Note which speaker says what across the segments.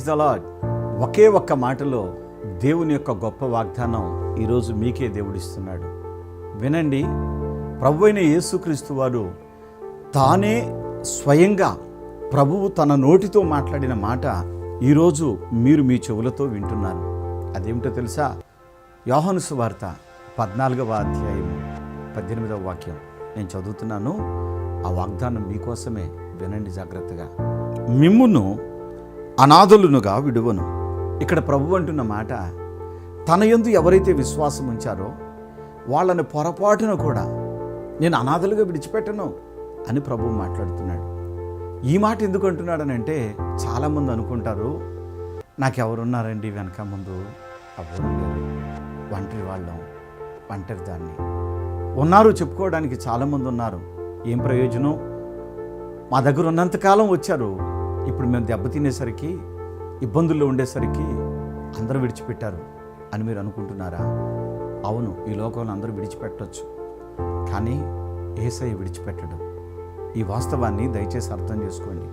Speaker 1: Praise the lord ఒకే ఒక్క మాటలో దేవుని యొక్క గొప్ప వాగ్దానం ఈరోజు మీకే దేవుడిస్తున్నాడు. వినండి ప్రభు అయిన యేసుక్రీస్తు వారు తానే స్వయంగా ప్రభువు తన నోటితో మాట్లాడిన మాట ఈరోజు మీరు మీ చెవులతో వింటున్నారు. అదేమిటో తెలుసా? యోహను సువార్త పద్నాలుగవ అధ్యాయం పద్దెనిమిదవ వాక్యం. నేను చదువుతున్నాను ఆ వాగ్దానం మీకోసమే వినండి జాగ్రత్తగా. మిమ్మును అనాథులునుగా విడువను. ఇక్కడ ప్రభు అంటున్న మాట తన యందు ఎవరైతే విశ్వాసం ఉంచారో వాళ్ళని పొరపాటున కూడా నేను అనాథలుగా విడిచిపెట్టను అని ప్రభు మాట్లాడుతున్నాడు. ఈ మాట ఎందుకు అంటున్నాడనంటే చాలామంది అనుకుంటారు నాకెవరున్నారండి వెనక ముందు? ఎవరు లేరు. ఒంటరి వాళ్ళం ఒంటరి దాన్ని. ఉన్నారు చెప్పుకోవడానికి చాలామంది ఉన్నారు. ఏం ప్రయోజనం? మా దగ్గర ఉన్నంతకాలం వచ్చారు. ఇప్పుడు మేము దెబ్బతినేసరికి ఇబ్బందుల్లో ఉండేసరికి అందరూ విడిచిపెట్టారు అని మీరు అనుకుంటున్నారా? అవును ఈ లోకంలో అందరూ విడిచిపెట్టవచ్చు కానీ ఏసై విడిచిపెట్టడు. ఈ వాస్తవాన్ని దయచేసి అర్థం చేసుకోండి.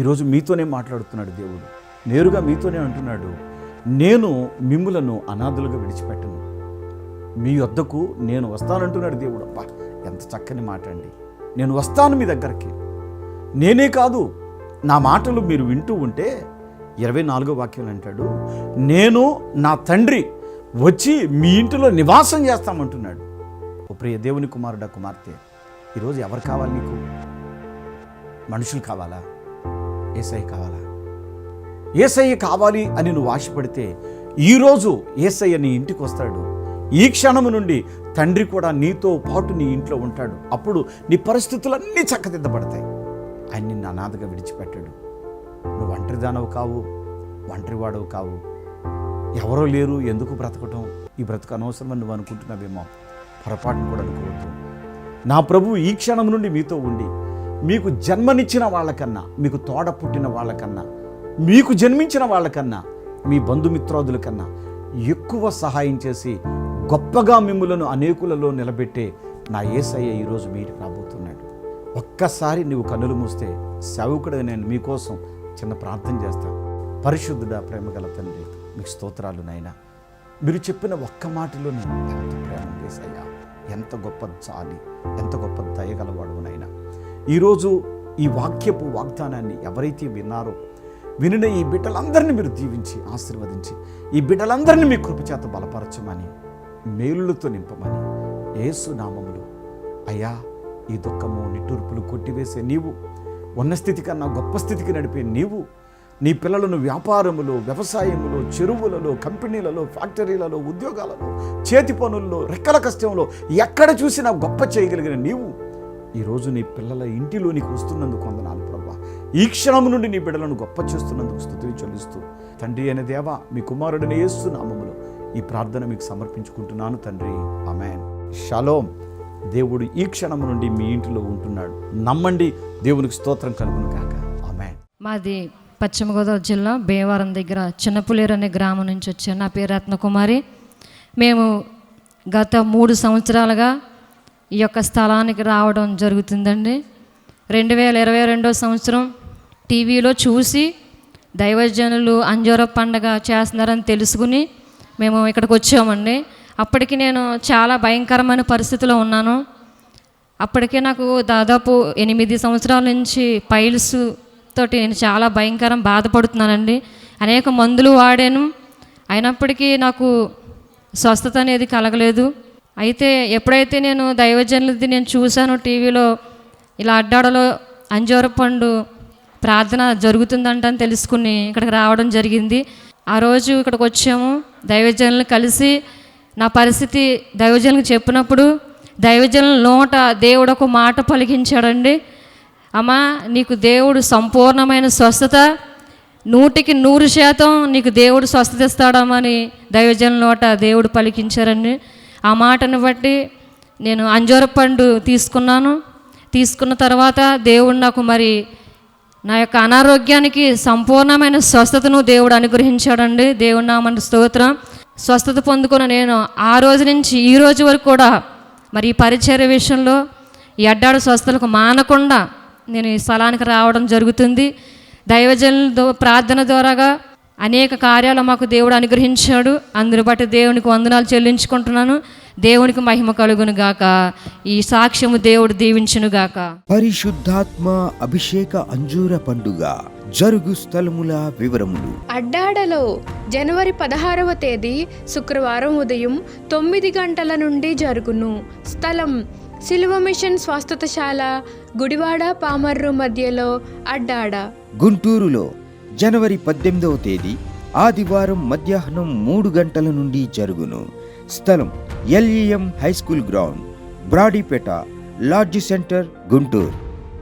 Speaker 1: ఈరోజు మీతోనే మాట్లాడుతున్నాడు దేవుడు. నేరుగా మీతోనే అంటున్నాడు నేను మిమ్ములను అనాథులుగా విడిచిపెట్టను. మీ వద్దకు నేను వస్తానంటున్నాడు దేవుడు. అబ్బా ఎంత చక్కని మాట అండి నేను వస్తాను మీ దగ్గరికి. నేనే కాదు నా మాటలు మీరు వింటూ ఉంటే ఇరవై నాలుగో వాక్యం అంటాడు నేను నా తండ్రి వచ్చి మీ ఇంటిలో నివాసం చేస్తామంటున్నాడు. ఓ ప్రియ దేవుని కుమారుడా కుమార్తె ఈరోజు ఎవరు కావాలి నీకు? మనుషులు కావాలా? ఏసఐ కావాలా? ఏసయ్య కావాలి అని నువ్వు ఆశపడితే ఈరోజు ఏసయ్య నీ ఇంటికి వస్తాడు. ఈ క్షణము నుండి తండ్రి కూడా నీతో పాటు నీ ఇంట్లో ఉంటాడు. అప్పుడు నీ పరిస్థితులన్నీ చక్కదిద్దబడతాయి. ఆయన నిన్ను అనాథగా విడిచిపెట్టాడు. నువ్వు ఒంటరిదానవు కావు ఒంటరివాడవు కావు. ఎవరో లేరు ఎందుకు బ్రతకటం? ఈ బ్రతుకు అనవసరమని నువ్వు అనుకుంటున్నావేమో. పొరపాటును కూడా అనుకోవద్దు. నా ప్రభు ఈ క్షణం నుండి మీతో ఉండి మీకు జన్మనిచ్చిన వాళ్ళకన్నా మీకు తోడ పుట్టిన వాళ్ళకన్నా మీకు జన్మించిన వాళ్ళకన్నా మీ బంధుమిత్రాదుల కన్నా ఎక్కువ సహాయం చేసి గొప్పగా మిమ్ములను అనేకులలో నిలబెట్టే నా ఏసయ్య ఈరోజు మీరు రాబోతున్నాడు. ఒక్కసారి నువ్వు కన్నులు మూస్తే సేవకుడు నేను మీకోసం చిన్న ప్రార్థన చేస్తాను. పరిశుద్ధుడా ప్రేమగల తండ్రి మీకు స్తోత్రాలు నాయనా. మీరు చెప్పిన ఒక్క మాటలోనే ఎంత ప్రేమ చేశాయా ఎంత గొప్ప జాలి ఎంత గొప్ప దయగలవాడు నాయన. ఈరోజు ఈ వాక్యపు వాగ్దానాన్ని ఎవరైతే విన్నారో వినిన ఈ బిడ్డలందరినీ మీరు దీవించి ఆశీర్వదించి ఈ బిడ్డలందరినీ మీ కృపచేత బలపరచమని మేలులతో నింపమని ఏసునామములు అయ్యా ఈ దుఃఖము నిట్టూర్పులు కొట్టివేసే నీవు. ఉన్న స్థితి కన్నా గొప్ప స్థితికి నడిపే నీవు. నీ పిల్లలను వ్యాపారములో వ్యవసాయములో చెరువులలో కంపెనీలలో ఫ్యాక్టరీలలో ఉద్యోగాలలో చేతి పనుల్లో రెక్కల కష్టంలో ఎక్కడ చూసినా గొప్ప చేయగలిగిన నీవు. ఈరోజు నీ పిల్లల ఇంటిలోనికి వస్తున్నందుకు వందనాలు ప్రభా. ఈ క్షణం నుండి నీ బిడ్డలను గొప్ప చేస్తున్నందుకు స్థుతిని చెల్లిస్తూ. తండ్రి అయిన దేవ మీ కుమారుడిని యేసు నామములో ఈ ప్రార్థన మీకు సమర్పించుకుంటున్నాను తండ్రి. ఆమెన్. షలోం. దేవుడు ఈ క్షణం నుండి మీ ఇంటిలో ఉంటున్నాడు. నమ్మండి దేవునికి స్తోత్రం కలుగును కాక ఆమె
Speaker 2: మాది పశ్చిమ గోదావరి జిల్లా భీమవరం దగ్గర చిన్నపులేరు అనే గ్రామం నుంచి వచ్చాను. నా పేరు రత్నకుమారి. మేము గత మూడు సంవత్సరాలుగా ఈ యొక్క స్థలానికి రావడం జరుగుతుందండి. రెండు వేల ఇరవై రెండో సంవత్సరం టీవీలో చూసి దైవజనులు అంజోర పండగ చేస్తున్నారని తెలుసుకుని మేము ఇక్కడికి వచ్చామండి. అప్పటికి నేను చాలా భయంకరమైన పరిస్థితిలో ఉన్నాను. అప్పటికే నాకు దాదాపు ఎనిమిది సంవత్సరాల నుంచి పైల్స్ తోటి నేను చాలా భయంకరం బాధపడుతున్నానండి. అనేక మందులు వాడాను. అయినప్పటికీ నాకు స్వస్థత అనేది కలగలేదు. అయితే ఎప్పుడైతే నేను దైవజనులది నేను చూశాను టీవీలో ఇలా అడ్డాడలో అంజూర పండు ప్రార్థన జరుగుతుందంటని తెలుసుకుని ఇక్కడికి రావడం జరిగింది. ఆ రోజు ఇక్కడికి వచ్చాము. దైవజనులు కలిసి నా పరిస్థితి దైవజనులకు చెప్పినప్పుడు దైవజనుల నోట దేవుడు ఒక మాట పలికించాడండి. అమ్మా నీకు దేవుడు సంపూర్ణమైన స్వస్థత నూటికి నూరు శాతం నీకు దేవుడు స్వస్థత ఇస్తాడమని దైవజనుల నోట దేవుడు పలికించారండి. ఆ మాటను బట్టి నేను అంజూర పండు తీసుకున్నాను. తీసుకున్న తర్వాత దేవుడు నాకు మరి నా యొక్క అనారోగ్యానికి సంపూర్ణమైన స్వస్థతను దేవుడు అనుగ్రహించాడండి. దేవుడు నామని స్తోత్రం. స్వస్థత పొందుకున్న నేను ఆ రోజు నుంచి ఈ రోజు వరకు కూడా మరి ఈ పరిచర్య విషయంలో ఈ అడ్డాడు స్వస్థలకు మానకుండా నేను ఈ స్థలానికి రావడం జరుగుతుంది. దైవజనుల ప్రార్థన ద్వారాగా అనేక కార్యాలు మాకు దేవుడు అనుగ్రహించాడు. అందుని బట్టి దేవునికి వందనాలు చెల్లించుకుంటున్నాను. దేవునికి మహిమ కలుగును గాక. ఈ సాక్ష్యము దేవుడు దీవించును గాక.
Speaker 3: పరిశుద్ధాత్మ అభిషేక అంజూర పండుగ జరుగు స్థలముల వివరములు.
Speaker 4: అడ్డాడలో జనవరి పదహారవ తేదీ శుక్రవారం ఉదయం తొమ్మిది గంటల నుండి జరుగును. స్థలం సిలువ మిషన్ స్వస్థతశాల గుడివాడ పామర్రు మధ్యలో అడ్డాడ.
Speaker 3: గుంటూరులో జనవరి పద్దెనిమిదవ తేదీ ఆదివారం మధ్యాహ్నం మూడు గంటల నుండి జరుగును. స్థలం LEM high school ground Brodipet lodge centre Guntur.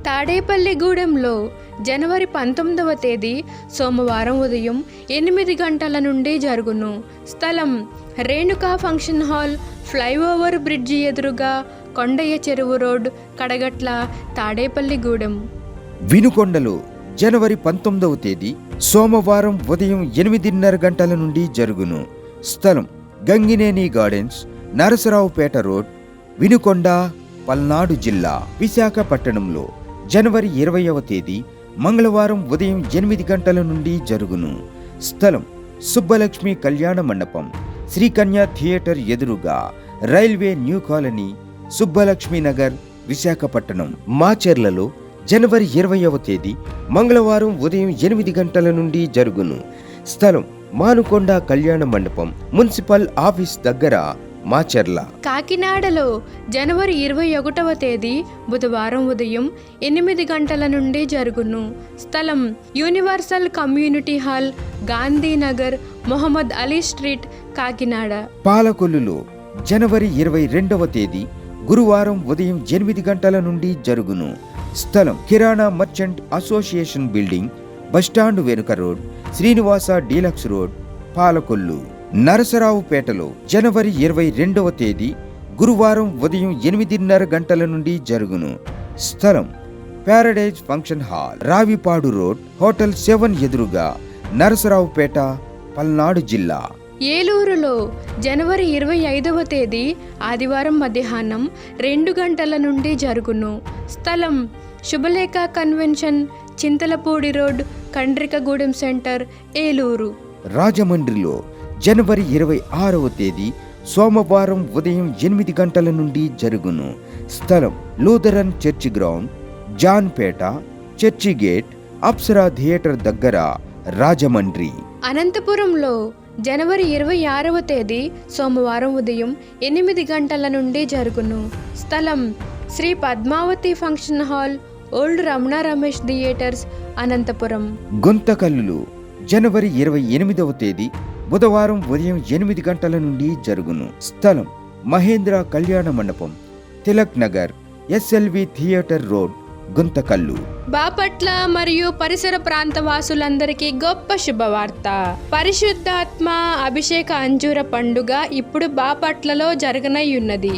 Speaker 4: తాడేపల్లిగూడెంలో జనవరి పంతొమ్మిదవ తేదీ సోమవారం ఉదయం ఎనిమిది గంటల నుండి జరుగును. స్థలం Renuka function hall flyover bridge ఎదురుగా కొండయ్య చెరువు రోడ్ కడగట్ల తాడేపల్లిగూడెం.
Speaker 3: వినుకొండలో జనవరి పంతొమ్మిదవ తేదీ సోమవారం ఉదయం ఎనిమిదిన్నర గంటల నుండి జరుగును. స్థలం గంగినేని గార్డెన్స్ నరసరావుపేట రోడ్ వినుకొండ పల్నాడు జిల్లా విశాఖపట్టణంలో జనవరి ఇరవయవ తేదీ మంగళవారం ఉదయం ఎనిమిది గంటల నుండి జరుగును. స్థలం సుబ్బలక్ష్మి కళ్యాణ మండపం శ్రీకన్య థియేటర్ ఎదురుగా railway new colony Subbalakshmi Nagar Visakhapatnam మాచెర్లలో జనవరి ఇరవయవ తేదీ మంగళవారం ఉదయం ఎనిమిది గంటల నుండి జరుగును. స్థలం మానుకొండ కళ్యాణ మండపం మున్సిపల్ ఆఫీస్ దగ్గర మాచెర్ల
Speaker 4: కాకినాడలో జనవరి ఇరవై ఒకటవ తేదీ బుధవారం ఉదయం ఎనిమిది గంటల నుండి జరుగును. స్థలం universal community hall Gandhinagar Mohammed Ali street Kakinada.
Speaker 3: పాలకొల్లులో జనవరి ఇరవై రెండవ తేదీ గురువారం ఉదయం ఎనిమిది గంటల నుండి జరుగును. స్థలం కిరాణా merchant association building bus stand వెనుక road Srinivasa deluxe road Palakollu. నరసరావుపేటలో జనవరి ఇరవై రెండవ తేదీ గురువారం ఉదయం ఎనిమిదిన్నర గంటల నుండి జరుగును. స్థలం paradise function hall Ravipadu road hotel seven ఎదురుగా నరసరావుపేట పల్నాడు జిల్లా.
Speaker 4: ఏలూరులో జనవరి ఇరవై ఐదవ తేదీ ఆదివారం మధ్యాహ్నం రెండు గంటల నుండి జరుగును. స్థలం Subhalekha convention Chintalapudi road Kandrikagudem centre Eluru.
Speaker 3: రాజమండ్రిలో జనవరి ఇరవై ఆరవ తేదీ సోమవారం ఉదయం ఎనిమిది గంటల నుండి జరుగును. స్థలం Lutheran church ground Janpet church gate Apsara theatre దగ్గర రాజమండ్రి.
Speaker 4: అనంతపురంలో జనవరి ఇరవై ఆరవ తేదీ సోమవారం ఉదయం ఎనిమిది గంటల నుండి జరుగును. స్థలం Sri Padmavathi function hall old Ramana Ramesh theatres Anantapur.
Speaker 3: గుంతకల్లులో జనవరి ఇరవై ఎనిమిదవ తేదీ బుధవారం ఉదయం ఎనిమిది గంటల నుండి జరుగును. స్థలం Mahendra Kalyana Mandapam Tilak Nagar SLV theatre road Guntakal.
Speaker 4: Bapatla మరియు పరిసర ప్రాంత వాసులందరికీ గొప్ప శుభవార్త. పరిశుద్ధాత్మ అభిషేక అంజూర పండుగ ఇప్పుడు బాపట్లలో జరగనయ్యున్నది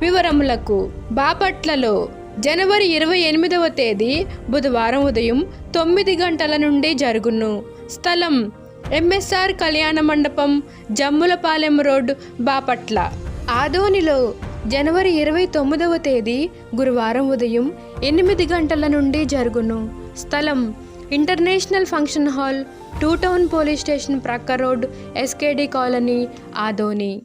Speaker 4: వివరములకు బాపట్లలో జనవరి ఇరవై ఎనిమిదవ తేదీ బుధవారం ఉదయం తొమ్మిది గంటల నుండి జరుగును. స్థలం ఎంఎస్ఆర్ కళ్యాణ మండపం జమ్ములపాలెం రోడ్ బాపట్ల. ఆదోనిలో జనవరి ఇరవై తొమ్మిదవ తేదీ గురువారం ఉదయం ఎనిమిది గంటల నుండి జరుగును. స్థలం international function hall two town police station ప్రక్క రోడ్ ఎస్కేడి కాలనీ ఆదోని.